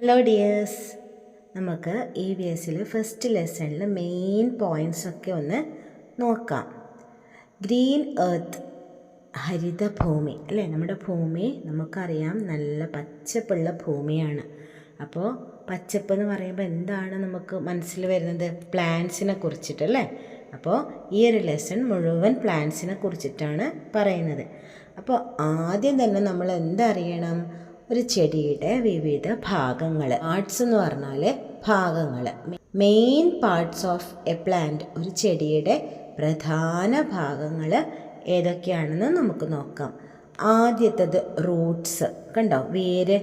Hello dears നമുക്ക് E V എസിൽ first ലെസണിൽ മെയിൻ പോയിന്റ്സ് ഒക്കെ ഒന്ന് നോക്കാം. ഗ്രീൻ എർത്ത് ഹരിതഭൂമി അല്ലേ? നമ്മുടെ ഭൂമി നമുക്കറിയാം നല്ല പച്ചപ്പുള്ള ഭൂമിയാണ്. അപ്പോൾ പച്ചപ്പ് എന്ന് പറയുമ്പോൾ എന്താണ് നമുക്ക് മനസ്സിൽ വരുന്നത്? പ്ലാന്റ്സിനെ കുറിച്ചിട്ടല്ലേ അപ്പോൾ ഈ ഒരു ലെസൺ മുഴുവൻ പ്ലാന്റ്സിനെ കുറിച്ചിട്ടാണ് പറയുന്നത്. അപ്പോൾ ആദ്യം തന്നെ നമ്മൾ എന്തറിയണം ഒരു ചെടിയുടെ വിവിധ ഭാഗങ്ങൾ പാർട്സ് എന്ന് പറഞ്ഞാൽ ഭാഗങ്ങൾ main parts of a plant ഒരു ചെടിയുടെ പ്രധാന ഭാഗങ്ങൾ ഏതൊക്കെയാണെന്ന് നമുക്ക് നോക്കാം. ആദ്യത്തത് റൂട്ട്സ് കണ്ടോ? വേര്.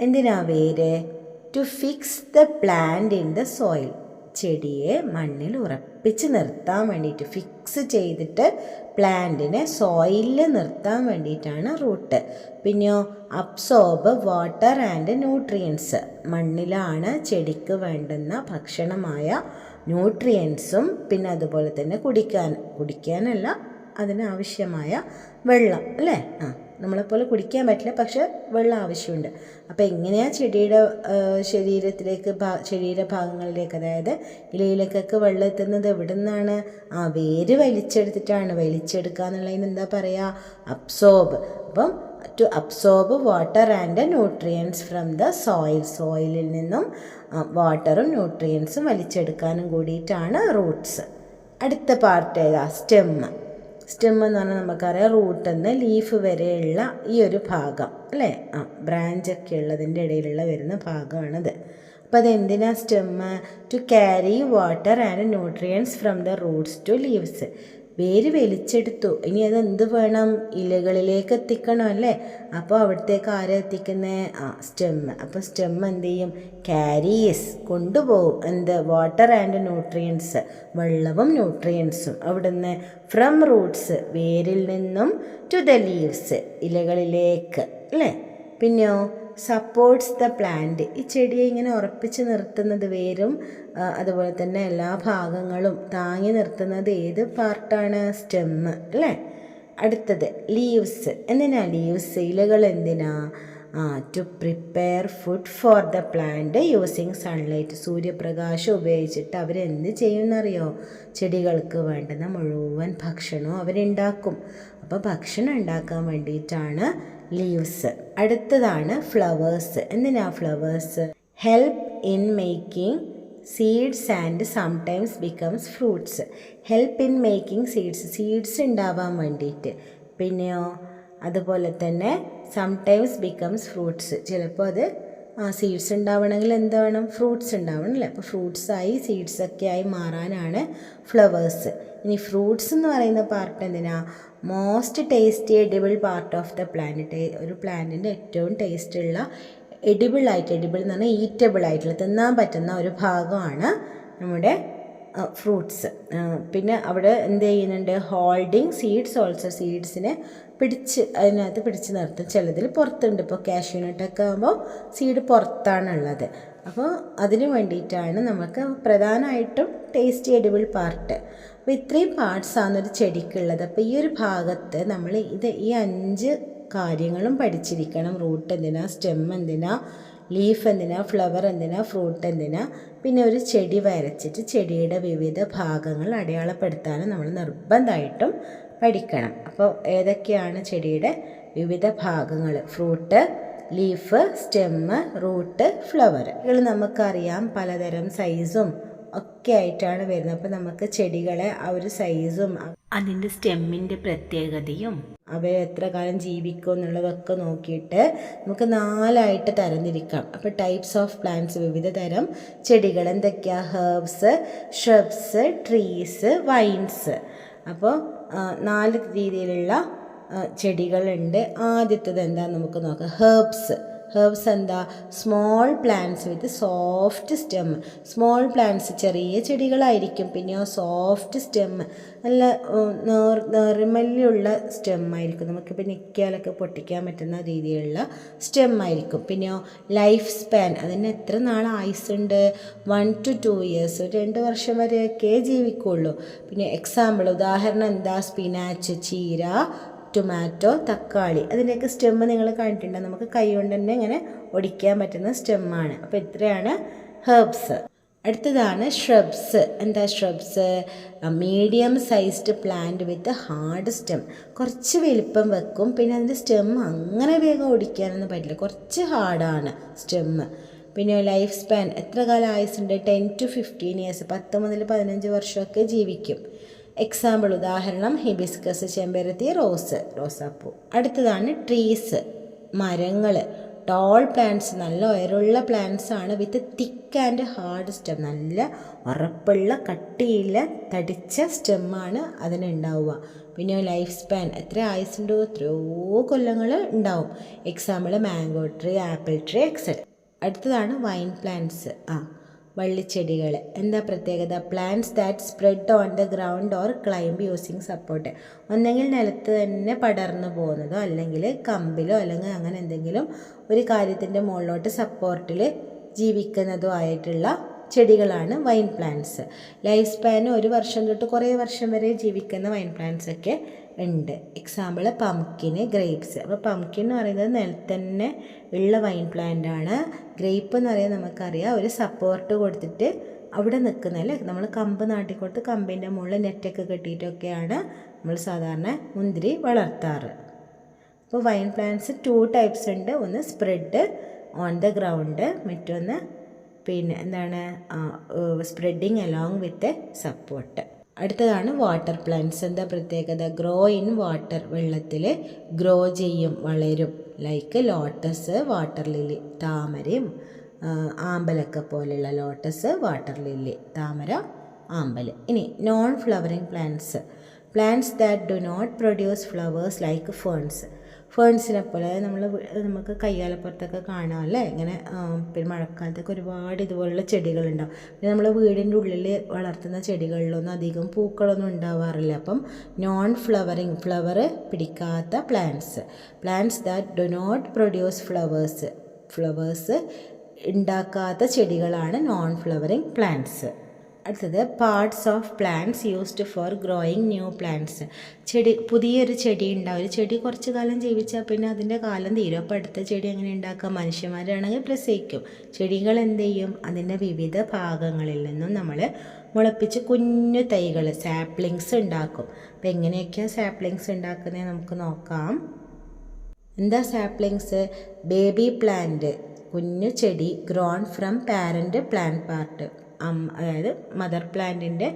എന്തിനാ വേര്? To fix the plant in the soil ചെടിയെ മണ്ണിൽ ഉറപ്പിച്ച് നിർത്താൻ വേണ്ടിയിട്ട് ഫിക്സ് ചെയ്തിട്ട് പ്ലാന്റിനെ സോയിലിൽ നിർത്താൻ വേണ്ടിയിട്ടാണ് റൂട്ട് പിന്നെയോ അബ്സോർബ് വാട്ടർ ആൻഡ് ന്യൂട്രിയൻസ് മണ്ണിലാണ് ചെടിക്ക് വേണ്ടുന്ന ഭക്ഷണമായ ന്യൂട്രിയൻസും പിന്നെ അതുപോലെ തന്നെ കുടിക്കാൻ കുടിക്കാനല്ല അതിനാവശ്യമായ വെള്ളം അല്ലേ? ആ. നമ്മളെപ്പോലെ കുടിക്കാൻ പറ്റില്ല പക്ഷേ വെള്ളം ആവശ്യമുണ്ട്. അപ്പോൾ എങ്ങനെയാണ് ചെടിയുടെ ശരീരത്തിലേക്ക് ഭാ ശരീരഭാഗങ്ങളിലേക്ക് അതായത് ഇലയിലേക്കൊക്കെ വെള്ളം എത്തുന്നത് എവിടെ നിന്നാണ് ആ വേര് വലിച്ചെടുത്തിട്ടാണ്. വലിച്ചെടുക്കുക എന്നുള്ളതിന് എന്താ പറയുക? അബ്സോർബ്. അപ്പം to absorb water and nutrients from the soil. സോയിലിൽ നിന്നും വാട്ടറും ന്യൂട്രിയൻസും വലിച്ചെടുക്കാനും കൂടിയിട്ടാണ് റൂട്ട്സ്. അടുത്ത പാർട്ട് ഏതാ? സ്റ്റെമ്മ് സ്റ്റെം എന്ന് പറഞ്ഞാൽ നമുക്കറിയാം റൂട്ട് എന്ന് ലീഫ് വരെയുള്ള ഈ ഒരു ഭാഗം അല്ലേ? ആ ബ്രാഞ്ചൊക്കെ ഉള്ളതിന്റെ ഇടയിലുള്ള വരുന്ന ഭാഗമാണിത്. അപ്പോൾ അതെന്തിനാ stem? To carry water and nutrients from the roots to leaves വേര് വലിച്ചെടുത്തു. ഇനി എന്ത് വേണം? ഇലകളിലേക്ക് എത്തിക്കണം അല്ലേ? അപ്പോൾ അവിടത്തേക്ക് ആരെ എത്തിക്കുന്നത് ആ സ്റ്റെം. അപ്പോൾ സ്റ്റെം എന്ത് ചെയ്യും? ക്യാരീസ് കൊണ്ടുപോകും. എന്ത്? Water and nutrients. വെള്ളവും ന്യൂട്രിയൻസും. അവിടുന്ന് ഫ്രം റൂട്ട്സ് വേരിൽ നിന്നും ടു ദ ലീവ്സ് ഇലകളിലേക്ക്. അല്ലേ? പിന്നെയോ? സപ്പോർട്ട്സ് ദ പ്ലാന്റ് ഈ ചെടിയെ ഇങ്ങനെ ഉറപ്പിച്ച് നിർത്തുന്നത് വേരും അതുപോലെ തന്നെ എല്ലാ ഭാഗങ്ങളും താങ്ങി നിർത്തുന്നത് ഏത് പാർട്ടാണ്? സ്റ്റെമ്മ് അല്ലേ? അടുത്തത് ലീവ്സ് എന്തിനാ? ലീവ്സ് ഇലകൾ എന്തിനാ? To prepare food for the plant using sunlight സൂര്യപ്രകാശം ഉപയോഗിച്ചിട്ട് അവരെന്ത് ചെയ്യുമെന്നറിയോ ചെടികൾക്ക് വേണ്ടുന്ന മുഴുവൻ ഭക്ഷണവും അവരുണ്ടാക്കും. അപ്പോൾ ഭക്ഷണം ഉണ്ടാക്കാൻ വേണ്ടിയിട്ടാണ് ലീവ്സ് അടുത്തതാണ് ഫ്ലവേഴ്സ് എന്തിനാ flowers help in making seeds and sometimes becomes fruits help in making seeds seeds ഉണ്ടാവാൻ വേണ്ടിയിട്ട്. പിന്നെയോ അതുപോലെ തന്നെ സംടൈംസ് ബിക്കംസ് ഫ്രൂട്ട്സ് ചിലപ്പോൾ അത് ആ സീഡ്സ് ഉണ്ടാവണമെങ്കിൽ എന്ത് വേണം? ഫ്രൂട്ട്സ് ഉണ്ടാവണം അല്ലേ? അപ്പോൾ ഫ്രൂട്ട്സായി സീഡ്സൊക്കെ ആയി മാറാനാണ് ഫ്ലവേഴ്സ് ഇനി ഫ്രൂട്ട്സ് എന്ന് പറയുന്ന പാർട്ട് എന്തിനാ? Most tasty edible part of the planet ഒരു പ്ലാന്റിന്റെ ഏറ്റവും ടേസ്റ്റുള്ള എഡിബിൾ ആയിട്ട് എഡിബിൾ എന്ന് പറഞ്ഞാൽ ഈറ്റബിൾ ആയിട്ടുള്ള തിന്നാൻ പറ്റുന്ന ഒരു ഭാഗമാണ് നമ്മുടെ ഫ്രൂട്ട്സ് പിന്നെ അവിടെ എന്ത് ചെയ്യുന്നുണ്ട്? ഹോൾഡിങ് സീഡ്സ് ഓൾസോ സീഡ്സിനെ പിടിച്ച് അതിനകത്ത് പിടിച്ച് നിർത്തും. ചിലതിൽ പുറത്തുണ്ട്. ഇപ്പോൾ കാഷ്യൂനട്ടൊക്കെ ആകുമ്പോൾ സീഡ് പുറത്താണുള്ളത്. അപ്പോൾ അതിന് വേണ്ടിയിട്ടാണ് നമുക്ക് പ്രധാനമായിട്ടും ടേസ്റ്റി എഡിബിൾ പാർട്ട് അപ്പോൾ ഇത്രയും പാർട്സാണ് ഒരു ചെടിക്കുള്ളത്. അപ്പോൾ ഈ ഒരു ഭാഗത്ത് നമ്മൾ ഇത് ഈ അഞ്ച് കാര്യങ്ങളും പഠിച്ചിരിക്കണം. റൂട്ട് എന്തിനാ? സ്റ്റെം എന്തിനാ? ലീഫ് എന്തിനാ ഫ്ലവർ എന്തിനാ ഫ്രൂട്ട് എന്തിനാ പിന്നെ ഒരു ചെടി വരച്ചിട്ട് ചെടിയുടെ വിവിധ ഭാഗങ്ങൾ അടയാളപ്പെടുത്താനും നമ്മൾ നിർബന്ധമായിട്ടും പഠിക്കണം. അപ്പോൾ ഏതൊക്കെയാണ് ചെടിയുടെ വിവിധ ഭാഗങ്ങൾ? Fruit leaf stem root flower ഇതിൽ നമുക്കറിയാം. പലതരം സൈസും ഒക്കെ ആയിട്ടാണ് വരുന്നത്. അപ്പോൾ നമുക്ക് ചെടികളെ ആ ഒരു സൈസും അതിന്റെ സ്റ്റെമ്മിന്റെ പ്രത്യേകതയും അവ എത്ര കാലം ജീവിക്കും എന്നുള്ളതൊക്കെ നോക്കിയിട്ട് നമുക്ക് നാലായിട്ട് തരംതിരിക്കാം. അപ്പോൾ ടൈപ്സ് ഓഫ് പ്ലാന്റ്സ് വിവിധ തരം ചെടികൾ. എന്തൊക്കെയാണ് ഹേർബ്സ് ഷ്രബ്സ് ട്രീസ് വൈൻസ് അപ്പോൾ നാല് രീതിയിലുള്ള ചെടികളുണ്ട്. ആദ്യത്തത് എന്താണെന്ന് നമുക്ക് നോക്കാം. ഹേർബ്സ് ഹേർബ്സ് എന്താ? Small plants with soft stem. Small plants ചെറിയ ചെടികളായിരിക്കും പിന്നെയോ സോഫ്റ്റ് സ്റ്റെം. നല്ല നേർ സ്റ്റെം ആയിരിക്കും. നമുക്കിപ്പോൾ നിൽക്കിയാലൊക്കെ പൊട്ടിക്കാൻ പറ്റുന്ന രീതിയിലുള്ള സ്റ്റെം ആയിരിക്കും. പിന്നെയോ ലൈഫ് സ്പാൻ അതിന് എത്ര നാൾ ആയുസുണ്ട് വൺ ടു ടു ഇയേഴ്സ് രണ്ട് വർഷം വരെയൊക്കെ ജീവിക്കുള്ളൂ. പിന്നെ എക്സാമ്പിൾ ഉദാഹരണം എന്താ? സ്പിനാച്ച് ചീര ടൊമാറ്റോ തക്കാളി അതിന്റെയൊക്കെ സ്റ്റെമ്മ് നിങ്ങൾ കണ്ടിട്ടുണ്ടോ. നമുക്ക് കൈ കൊണ്ട് തന്നെ ഇങ്ങനെ ഒടിക്കാൻ പറ്റുന്ന സ്റ്റെമ്മാണ് അപ്പോൾ ഇത്രയാണ് ഹെർബ്സ് അടുത്തതാണ് ഷ്രബ്സ് എന്താ shrubs medium sized plant with hard stem കുറച്ച് വലിപ്പം വെക്കും പിന്നെ അതിന്റെ സ്റ്റെം അങ്ങനെ വേഗം ഒടിക്കാനൊന്നും പറ്റില്ല. കുറച്ച് ഹാർഡാണ് സ്റ്റെമ്മ് പിന്നെ ലൈഫ് സ്പാൻ എത്ര കാലം ആയുസുണ്ട് ടെൻ ടു ഫിഫ്റ്റീൻ ഇയേഴ്സ് പത്ത് മുതൽ പതിനഞ്ച് വർഷമൊക്കെ ജീവിക്കും. എക്സാമ്പിൾ ഉദാഹരണം ഹിബിസ്കസ് ചെമ്പരത്തി റോസ് റോസാപ്പൂ. അടുത്തതാണ് ട്രീസ് മരങ്ങൾ. ടോൾ പ്ലാന്റ്സ് നല്ല ഉയരമുള്ള പ്ലാന്റ്സ് ആണ് with thick and hard stem നല്ല ഉറപ്പുള്ള കട്ടിയുള്ള തടിച്ച സ്റ്റെമ്മാണ് അതിനുണ്ടാവുക പിന്നെ ലൈഫ് സ്പാൻ എത്ര ആയുസുണ്ടോ എത്രയോ കൊല്ലങ്ങൾ ഉണ്ടാവും. Example mango tree apple tree etcetera അടുത്തതാണ് വൈൻ പ്ലാന്റ്സ് ആ വള്ളിച്ചെടികൾ എന്താ പ്രത്യേകത? Plants that spread on the ground or climb using support ഒന്നെങ്കിൽ നിലത്ത് തന്നെ പടർന്നു പോകുന്നതോ അല്ലെങ്കിൽ കമ്പിലോ അല്ലെങ്കിൽ അങ്ങനെ എന്തെങ്കിലും ഒരു കാര്യത്തിന്റെ മുകളിലോട്ട് സപ്പോർട്ടിൽ ജീവിക്കുന്നതോ ആയിട്ടുള്ള ചെടികളാണ് വൈൻ പ്ലാന്റ്സ് ലൈഫ് സ്പാൻ ഒരു വർഷം തൊട്ട് കുറേ വർഷം വരെ ജീവിക്കുന്ന വൈൻ പ്ലാന്റ്സ് ഒക്കെ ഉണ്ട്. എക്സാമ്പിൾ പംകിന് ഗ്രേപ്സ് അപ്പോൾ പംകിൻ എന്ന് പറയുന്നത് നിലത്തന്നെ ഉള്ള വൈൻ പ്ലാന്റ് ആണ്. ഗ്രേപ്പ് എന്ന് പറയുന്നത് നമുക്കറിയാം. ഒരു സപ്പോർട്ട് കൊടുത്തിട്ട് അവിടെ നിൽക്കുന്നതല്ലേ നമ്മൾ കമ്പ് നാട്ടി കൊടുത്ത് കമ്പിന്റെ മുകളിൽ നെറ്റൊക്കെ കെട്ടിയിട്ടൊക്കെയാണ് നമ്മൾ സാധാരണ മുന്തിരി വളർത്താറ്. അപ്പോൾ വൈൻ പ്ലാന്റ്സ് ടു ടൈപ്സ് ഉണ്ട്. ഒന്ന് സ്പ്രെഡ് ഓൺ ദ ഗ്രൗണ്ട് മറ്റൊന്ന് പിന്നെ എന്താണ് spreading along with a support അടുത്തതാണ് വാട്ടർ പ്ലാന്റ്സ് എന്താ പ്രത്യേകത? ഗ്രോ ഇൻ വാട്ടർ വെള്ളത്തിൽ ഗ്രോ ചെയ്യും വളരും. ലൈക്ക് ലോട്ടസ് വാട്ടർ ലില്ലി താമരയും ആമ്പലൊക്കെ പോലെയുള്ള ലോട്ടസ് വാട്ടർ ലില്ലി താമര ആമ്പൽ ഇനി non flowering plants plants that do not produce flowers like ferns ഫേൺസിനെ പോലെ നമ്മൾ നമുക്ക് കയ്യാലപ്പുറത്തൊക്കെ കാണാം അല്ലേ? ഇങ്ങനെ പിന്നെ മഴക്കാലത്തൊക്കെ ഒരുപാട് ഇതുപോലുള്ള ചെടികളുണ്ടാവും. പിന്നെ നമ്മൾ വീടിന്റെ ഉള്ളിൽ വളർത്തുന്ന ചെടികളിലൊന്നും അധികം പൂക്കളൊന്നും ഉണ്ടാവാറില്ല. അപ്പം നോൺ ഫ്ലവറിങ് ഫ്ലവർ പിടിക്കാത്ത plants plants that do not produce flowers flowers ഉണ്ടാക്കാത്ത ചെടികളാണ് നോൺ ഫ്ലവറിങ് പ്ലാന്റ്സ് അടുത്തത് parts of plants used for growing new plants ചെടി പുതിയൊരു ചെടി ഉണ്ടാവും. ഒരു ചെടി കുറച്ച് കാലം ജീവിച്ചാൽ പിന്നെ അതിന്റെ കാലം തീരും. അപ്പോൾ അടുത്ത ചെടി എങ്ങനെ ഉണ്ടാക്കാം? മനുഷ്യന്മാരാണെങ്കിൽ പ്രസവിക്കും. ചെടികൾ എന്ത് ചെയ്യും? അതിന്റെ വിവിധ ഭാഗങ്ങളിൽ നിന്നും നമ്മൾ മുളപ്പിച്ച് കുഞ്ഞു തൈകൾ സാപ്ലിങ്സ് ഉണ്ടാക്കും. അപ്പോൾ എങ്ങനെയൊക്കെയാണ് സാപ്ലിങ്സ് ഉണ്ടാക്കുന്നത് നമുക്ക് നോക്കാം. എന്താ സാപ്ലിങ്സ് ബേബി പ്ലാന്റ് കുഞ്ഞു ചെടി grown from parent plant part അതായത് മദർ പ്ലാന്റിന്റെ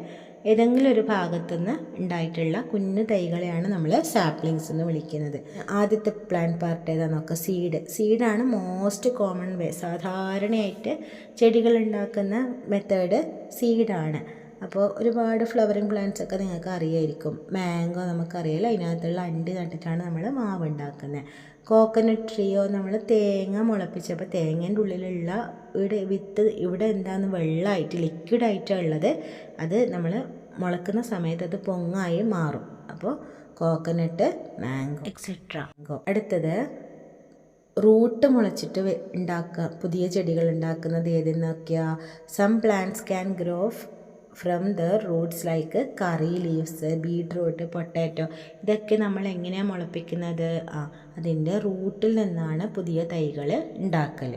ഏതെങ്കിലും ഒരു ഭാഗത്തുനിന്ന് ഉണ്ടായിട്ടുള്ള കുഞ്ഞു തൈകളെയാണ് നമ്മൾ സാപ്ലിങ്സ് എന്ന് വിളിക്കുന്നത്. ആദ്യത്തെ പ്ലാന്റ് പാർട്ട് ഏതാ നോക്കുക സീഡ് സീഡാണ് മോസ്റ്റ് കോമൺ വേ സാധാരണയായിട്ട് ചെടികൾ ഉണ്ടാക്കുന്ന മെത്തേഡ് സീഡാണ് അപ്പോൾ ഒരുപാട് ഫ്ലവറിങ് പ്ലാന്റ്സ് ഒക്കെ നിങ്ങൾക്ക് അറിയായിരിക്കും. മാംഗോ നമുക്കറിയാലോ അതിനകത്തുള്ള അണ്ടി നട്ടിട്ടാണ് നമ്മൾ മാവ് ഉണ്ടാക്കുന്നത്. കോക്കനട്ട് ട്രീയോ നമ്മൾ തേങ്ങ മുളപ്പിച്ചപ്പോൾ തേങ്ങേന്റെ ഉള്ളിലുള്ള ഇവിടെ വിത്ത് ഇവിടെ എന്താന്ന് വെള്ളമായിട്ട് ലിക്വിഡായിട്ടാണ് ഉള്ളത്. അത് നമ്മൾ മുളക്കുന്ന സമയത്ത് അത് പൊങ്ങായി മാറും. അപ്പോൾ കോക്കനട്ട് മാംഗോ എക്സെട്ര അടുത്തത് റൂട്ട് മുളച്ചിട്ട് ഉണ്ടാക്കുക. പുതിയ ചെടികൾ ഉണ്ടാക്കുന്നത് ഏതെന്നൊക്കെയാണ് some plants can grow from the roots like curry leaves beetroot potato ഇതൊക്കെ നമ്മൾ എങ്ങനെയാണ് മുളപ്പിക്കുന്നത്? ആ അതിന്റെ റൂട്ടിൽ നിന്നാണ് പുതിയ തൈകൾ ഉണ്ടാക്കൽ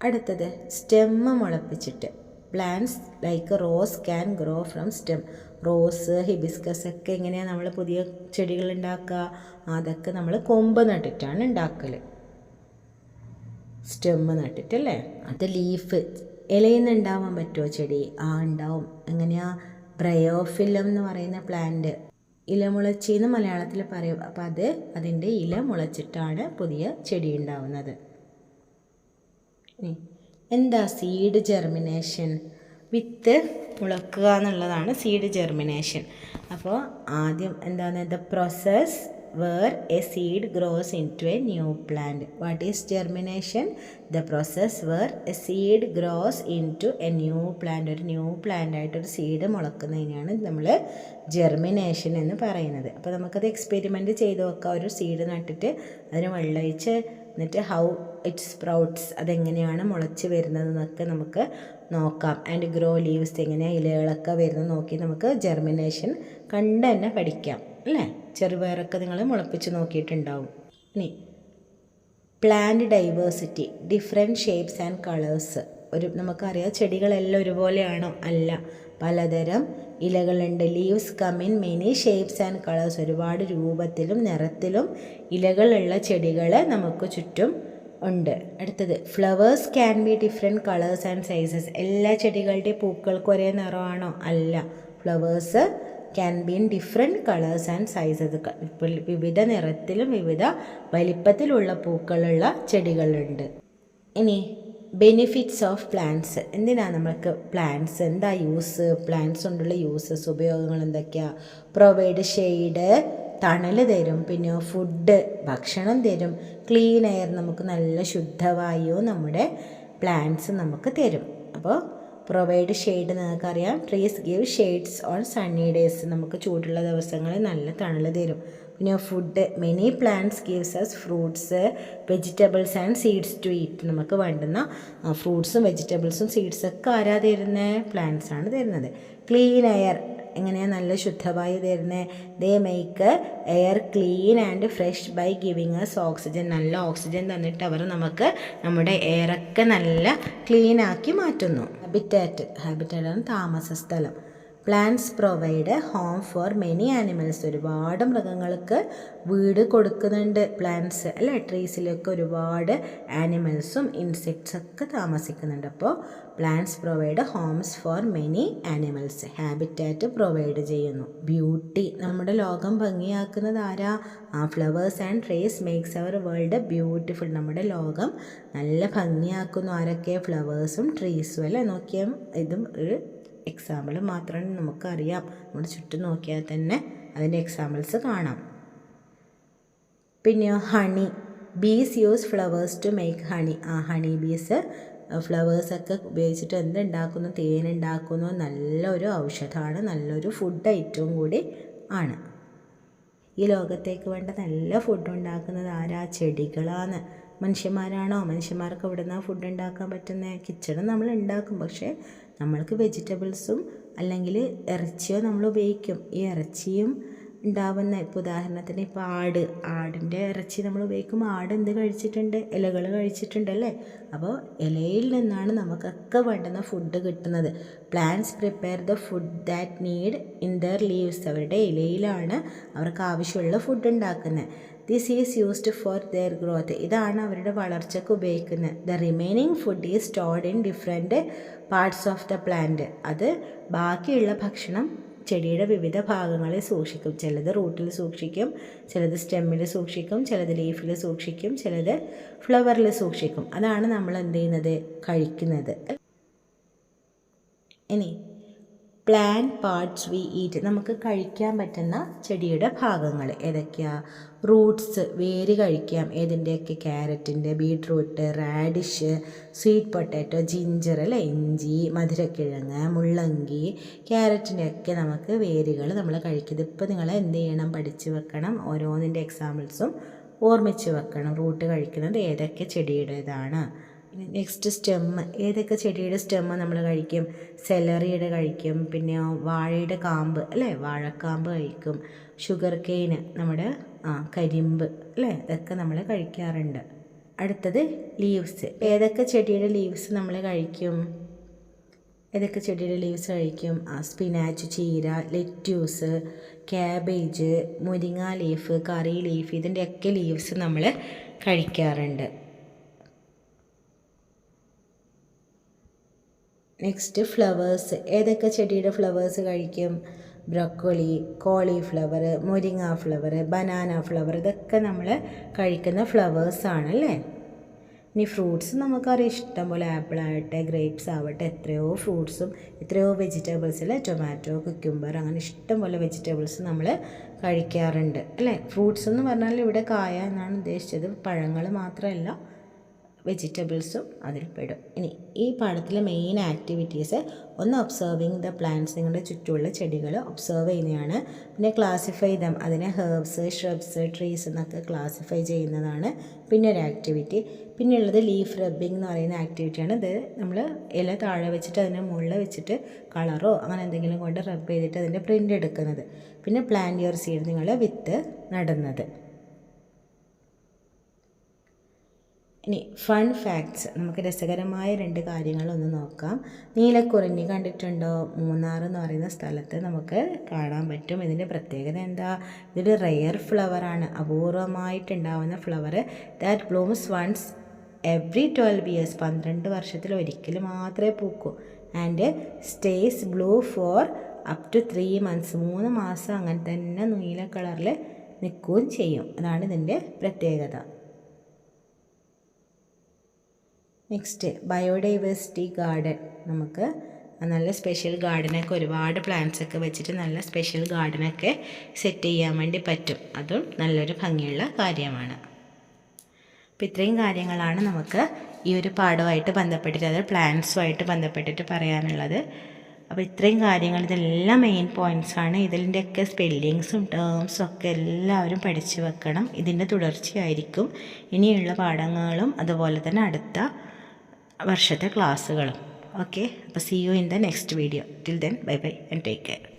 അടുത്തത് stem മുളപ്പിച്ചിട്ട്. Plants like rose can grow from stem rose hibiscus ഒക്കെ എങ്ങനെയാണ് നമ്മൾ പുതിയ ചെടികൾ ഉണ്ടാക്കുക? അതൊക്കെ നമ്മൾ കൊമ്പ് നട്ടിട്ടാണ് ഉണ്ടാക്കൽ സ്റ്റെമ്മ് നട്ടിട്ടല്ലേ? അത് ലീഫ് ഇലയിൽ പറ്റുമോ ചെടി? ആ ഉണ്ടാവും. എങ്ങനെയാ? ബ്രയോഫില്ലം എന്ന് പറയുന്ന പ്ലാന്റ് ഇല മുളച്ചി എന്ന് മലയാളത്തിൽ പറയും. അപ്പം അത് അതിന്റെ ഇല മുളച്ചിട്ടാണ് പുതിയ ചെടി ഉണ്ടാവുന്നത്. എന്താ സീഡ് ജെർമിനേഷൻ വിത്ത് മുളക്കുക എന്നുള്ളതാണ് സീഡ് ജെർമിനേഷൻ അപ്പോൾ ആദ്യം എന്താണ് the process where a seed grows into a new plant what is germination the process where a seed grows into a new plant ഒരു ന്യൂ പ്ലാന്റ് ആയിട്ടൊരു സീഡ് മുളക്കുന്നതിനാണ് നമ്മൾ ജെർമിനേഷൻ എന്ന് പറയുന്നത്. അപ്പോൾ നമുക്കത് എക്സ്പെരിമെന്റ് ചെയ്ത് നോക്കാം. ഒരു സീഡ് നട്ടിട്ട് അതിന് വെള്ളമൊഴിച്ച് എന്നിട്ട് ഹൗ ഇറ്റ്സ് സ്പ്രൗട്ട്സ് അതെങ്ങനെയാണ് മുളച്ച് വരുന്നതെന്നൊക്കെ നമുക്ക് നോക്കാം. ആൻഡ് ഗ്രോ ലീവ്സ് എങ്ങനെയാണ് ഇലകളൊക്കെ വരുന്നത് നോക്കി നമുക്ക് ജെർമിനേഷൻ കണ്ട് തന്നെ പഠിക്കാം. അല്ലേ? ചെറുപയറൊക്കെ നിങ്ങൾ മുളപ്പിച്ച് നോക്കിയിട്ടുണ്ടാവും. ഇനി plant diversity different shapes and colours ഒരു നമുക്കറിയാം ചെടികളെല്ലാം ഒരുപോലെയാണോ? അല്ല. പലതരം ഇലകളുണ്ട്. Leaves come in many shapes and colours ഒരുപാട് രൂപത്തിലും നിറത്തിലും ഇലകളുള്ള ചെടികൾ നമുക്ക് ചുറ്റും ഉണ്ട്. അടുത്തത് flowers can be different colours and sizes എല്ലാ ചെടികളുടെയും പൂക്കൾക്കും ഒരേ നിറമാണോ? അല്ല. Flowers can be in different colours and sizes വിവിധ നിറത്തിലും വിവിധ വലിപ്പത്തിലുള്ള പൂക്കളുള്ള ചെടികളുണ്ട്. ഇനി ബെനിഫിറ്റ്സ് ഓഫ് പ്ലാന്റ്സ് എന്തിനാണ് നമ്മൾക്ക് പ്ലാന്റ്സ് എന്താ യൂസ് പ്ലാന്റ്സ് കൊണ്ടുള്ള യൂസസ് ഉപയോഗങ്ങൾ എന്തൊക്കെയാണ് പ്രൊവൈഡ് ഷെയ്ഡ് തണൽ തരും. പിന്നെ ഫുഡ് ഭക്ഷണം തരും. ക്ലീൻ എയർ നമുക്ക് നല്ല ശുദ്ധവായു നമ്മുടെ പ്ലാന്റ്സ് നമുക്ക് തരും. അപ്പോൾ പ്രൊവൈഡ് ഷെയ്ഡ് നിങ്ങൾക്കറിയാം. Trees give shades on sunny days നമുക്ക് ചൂടുള്ള ദിവസങ്ങളിൽ നല്ല തണൽ തരും. പിന്നെ food many plants gives us fruits vegetables and seeds to eat നമുക്ക് വേണ്ടുന്ന ഫ്രൂട്ട്സും വെജിറ്റബിൾസും സീഡ്സൊക്കെ ആരാ തരുന്നത് പ്ലാന്റ്സ് ആണ് തരുന്നത്. ക്ലീൻ എയർ എങ്ങനെയാണ് നല്ല ശുദ്ധവായു തരുന്നത് they make air clean and fresh by giving us oxygen നല്ല ഓക്സിജൻ തന്നിട്ട് അവർ നമുക്ക് നമ്മുടെ എയറൊക്കെ നല്ല ക്ലീനാക്കി മാറ്റുന്നു. ഹാബിറ്റാറ്റ് ഹാബിറ്റാറ്റാണ് താമസ സ്ഥലം. Plants provide home for many animals ഒരുപാട് മൃഗങ്ങൾക്ക് വീട് കൊടുക്കുന്നുണ്ട്. പ്ലാന്റ്സ് അല്ലേ ട്രീസിലൊക്കെ ഒരുപാട് ആനിമൽസും ഇൻസെക്ട്സ് ഒക്കെ താമസിക്കുന്നുണ്ട്. അപ്പോൾ plants provide homes for many animals habitat provide ചെയ്യുന്നു. ബ്യൂട്ടി നമ്മുടെ ലോകം ഭംഗിയാക്കുന്നത് ആരാ? ആ flowers and trees makes our world beautiful നമ്മുടെ ലോകം നല്ല ഭംഗിയാക്കുന്നു. ആരൊക്കെ? ഫ്ലവേഴ്സും ട്രീസും അല്ലേ? നോക്കിയാൽ ഇതും ഒരു എക്സാമ്പിൾ മാത്രമേ നമുക്കറിയാം. നമ്മൾ ചുറ്റും നോക്കിയാൽ തന്നെ അതിന്റെ എക്സാമ്പിൾസ് കാണാം. പിന്നെ honey bees use flowers to make honey ആ ഹണി ബീസ് ഫ്ലവേഴ്സൊക്കെ ഉപയോഗിച്ചിട്ട് എന്തുണ്ടാക്കുന്നു? തേനുണ്ടാക്കുന്നു. നല്ലൊരു ഔഷധമാണ്. നല്ലൊരു ഫുഡ് ഐറ്റവും കൂടി ആണ്. ഈ ലോകത്തേക്ക് വേണ്ട നല്ല ഫുഡ് ഉണ്ടാക്കുന്നത് ആരാ? ചെടികളാണ്. മനുഷ്യന്മാരാണോ? മനുഷ്യന്മാർക്ക് ഇവിടെ ഫുഡ് ഉണ്ടാക്കാൻ പറ്റുന്ന കിച്ചണ് നമ്മൾ ഉണ്ടാക്കും. പക്ഷേ നമ്മൾക്ക് വെജിറ്റബിൾസും അല്ലെങ്കിൽ ഇറച്ചിയോ നമ്മൾ ഉപയോഗിക്കും. ഈ ഇറച്ചിയും ഉണ്ടാവുന്ന ഇപ്പോൾ ഉദാഹരണത്തിന് ഇപ്പോൾ ആട് ആടിന്റെ ഇറച്ചി നമ്മൾ ഉപയോഗിക്കുമ്പോൾ ആട് എന്ത് കഴിച്ചിട്ടുണ്ട്? ഇലകൾ കഴിച്ചിട്ടുണ്ടല്ലേ അപ്പോൾ ഇലയിൽ നിന്നാണ് നമുക്കൊക്കെ വേണ്ടുന്ന ഫുഡ് കിട്ടുന്നത്. Plants prepare the food that need in their leaves അവരുടെ ഇലയിലാണ് അവർക്ക് ആവശ്യമുള്ള ഫുഡ് ഉണ്ടാക്കുന്നത്. This is used for their growth ഇതാണ് അവരുടെ വളർച്ചയ്ക്ക് ഉപയോഗിക്കുന്നത്. The remaining food is stored in different parts of the plant അത് ബാക്കിയുള്ള ഭക്ഷണം ചെടിയുടെ വിവിധ ഭാഗങ്ങളിൽ സൂക്ഷിക്കും. ചിലത് റൂട്ടിൽ സൂക്ഷിക്കും ചിലത് സ്റ്റെമ്മിൽ സൂക്ഷിക്കും ചിലത് ലീഫിൽ സൂക്ഷിക്കും ചിലത് ഫ്ലവറിൽ സൂക്ഷിക്കും. അതാണ് നമ്മൾ എന്ത് ചെയ്യുന്നത്? കഴിക്കുന്നത്. ഇനി പ്ലാൻ പാർട്സ് വി ഈറ്റ് നമുക്ക് കഴിക്കാൻ പറ്റുന്ന ചെടിയുടെ ഭാഗങ്ങൾ ഏതൊക്കെയാണ് റൂട്ട്സ് വേര് കഴിക്കാം. ഏതിന്റെയൊക്കെ ക്യാരറ്റിന്റെ beetroot radish sweet potato ginger അല്ലേ? ഇഞ്ചി മധുരക്കിഴങ്ങ് മുള്ളങ്കി ക്യാരറ്റിന്റെയൊക്കെ നമുക്ക് വേരുകൾ നമ്മൾ കഴിക്കുന്നത് ഇപ്പോൾ നിങ്ങൾ എന്ത് ചെയ്യണം? പഠിച്ച് വെക്കണം. ഓരോന്നിന്റെ എക്സാമ്പിൾസും ഓർമ്മിച്ച് വെക്കണം. റൂട്ട് കഴിക്കുന്നത് ഏതൊക്കെ ചെടിയുടേതാണ്? നെക്സ്റ്റ് സ്റ്റെമ്മ് ഏതൊക്കെ ചെടിയുടെ സ്റ്റെമ്മ് നമ്മൾ കഴിക്കും? സെലറിയുടെ കഴിക്കും പിന്നെ വാഴയുടെ കാമ്പ് അല്ലേ? വാഴക്കാമ്പ് കഴിക്കും. ഷുഗർ കെയിന് നമ്മുടെ ആ കരിമ്പ് അല്ലേ? ഇതൊക്കെ നമ്മൾ കഴിക്കാറുണ്ട്. അടുത്തത് ലീവ്സ് ഏതൊക്കെ ചെടിയുടെ ലീവ്സ് നമ്മൾ കഴിക്കും? ഏതൊക്കെ ചെടിയുടെ ലീവ്സ് കഴിക്കും? ആ സ്പിനാച്ച് ചീര lettuce cabbage moringa leaf curry leaf ഇതിന്റെയൊക്കെ ലീവ്സ് നമ്മൾ കഴിക്കാറുണ്ട്. നെക്സ്റ്റ് ഫ്ലവേഴ്സ് ഏതൊക്കെ ചെടിയുടെ ഫ്ലവേഴ്സ് കഴിക്കും? Broccoli cauliflower moringa flower banana flower ഇതൊക്കെ നമ്മൾ കഴിക്കുന്ന ഫ്ലവേഴ്സാണ് അല്ലേ ഇനി ഫ്രൂട്ട്സ് നമുക്കറിയാം ഇഷ്ടം പോലെ ആപ്പിൾ ആവട്ടെ ഗ്രേപ്സ് ആവട്ടെ എത്രയോ ഫ്രൂട്ട്സും എത്രയോ വെജിറ്റബിൾസ് അല്ലേ? ടൊമാറ്റോ കുക്യുംബർ അങ്ങനെ ഇഷ്ടം പോലെ വെജിറ്റബിൾസ് നമ്മൾ കഴിക്കാറുണ്ട് അല്ലേ? ഫ്രൂട്ട്സ് എന്ന് പറഞ്ഞാൽ ഇവിടെ കായ എന്നാണ് ഉദ്ദേശിച്ചത് പഴങ്ങൾ മാത്രമല്ല വെജിറ്റബിൾസും അതിൽ പെടും ഇനി ഈ പാഠത്തിലെ മെയിൻ ആക്ടിവിറ്റീസ് ഒന്ന് ഒബ്സർവിങ് ദ പ്ലാന്റ്സ് നിങ്ങളുടെ ചുറ്റുമുള്ള ചെടികൾ ഒബ്സർവ് ചെയ്യുന്നതാണ്. പിന്നെ ക്ലാസിഫൈ ദം അതിനെ ഹെർബ്സ് ഷ്രബ്സ് ട്രീസ് എന്നൊക്കെ ക്ലാസിഫൈ ചെയ്യുന്നതാണ്. പിന്നെ ഒരു ആക്ടിവിറ്റി പിന്നെ ഉള്ളത് ലീഫ് റബ്ബിംഗ് എന്ന് പറയുന്ന ആക്ടിവിറ്റിയാണ് ഇത് നമ്മൾ ഇല താഴെ വെച്ചിട്ട് അതിനെ മുകളിൽ വെച്ചിട്ട് കളറോ അങ്ങനെ എന്തെങ്കിലും കൊണ്ട് റബ്ബ് ചെയ്തിട്ട് അതിന്റെ പ്രിന്റ് എടുക്കുന്നത്. പിന്നെ പ്ലാന്റ് യുവർ സീഡ് നിങ്ങൾ വിത്ത് നടുന്നത്. ഇനി ഫൺ ഫാക്ട്സ് നമുക്ക് രസകരമായ രണ്ട് കാര്യങ്ങളൊന്ന് നോക്കാം. നീലക്കുറിഞ്ഞി കണ്ടിട്ടുണ്ടോ? മൂന്നാർ എന്ന് പറയുന്ന സ്ഥലത്ത് നമുക്ക് കാണാൻ പറ്റും. ഇതിന്റെ പ്രത്യേകത എന്താ? ഇതൊരു റെയർ ഫ്ലവറാണ് അപൂർവമായിട്ടുണ്ടാവുന്ന flower that blooms once every twelve years പന്ത്രണ്ട് വർഷത്തിൽ ഒരിക്കൽ മാത്രമേ പൂക്കൂ. And stays blue for up to three months മൂന്ന് മാസം അങ്ങനെ തന്നെ നീല കളറിൽ നിൽക്കുകയും ചെയ്യും. അതാണ് ഇതിന്റെ പ്രത്യേകത. നെക്സ്റ്റ് ബയോഡൈവേഴ്സിറ്റി ഗാർഡൻ നമുക്ക് നല്ല സ്പെഷ്യൽ ഗാർഡനൊക്കെ ഒരുപാട് പ്ലാന്റ്സ് ഒക്കെ വെച്ചിട്ട് നല്ല സ്പെഷ്യൽ ഗാർഡനൊക്കെ സെറ്റ് ചെയ്യാൻ വേണ്ടി പറ്റും. അതും നല്ലൊരു ഭംഗിയുള്ള കാര്യമാണ്. അപ്പോൾ ഇത്രയും കാര്യങ്ങളാണ് നമുക്ക് ഈ ഒരു പാഠമായിട്ട് ബന്ധപ്പെട്ടിട്ട് അതായത് പ്ലാന്റ്സുമായിട്ട് ബന്ധപ്പെട്ടിട്ട് പറയാനുള്ളത്. അപ്പോൾ ഇത്രയും കാര്യങ്ങൾ ഇതെല്ലാം മെയിൻ പോയിന്റ്സ് ആണ്. ഇതിന്റെയൊക്കെ സ്പെല്ലിങ്സും ടേംസും ഒക്കെ എല്ലാവരും പഠിച്ചു വെക്കണം. ഇതിന്റെ തുടർച്ചയായിരിക്കും. ഇനിയുള്ള പാഠങ്ങളും അതുപോലെ തന്നെ അടുത്ത വർഷത്തെ ക്ലാസ്സുകളും. ഓക്കെ അപ്പോൾ see you in the next video till then bye bye and take care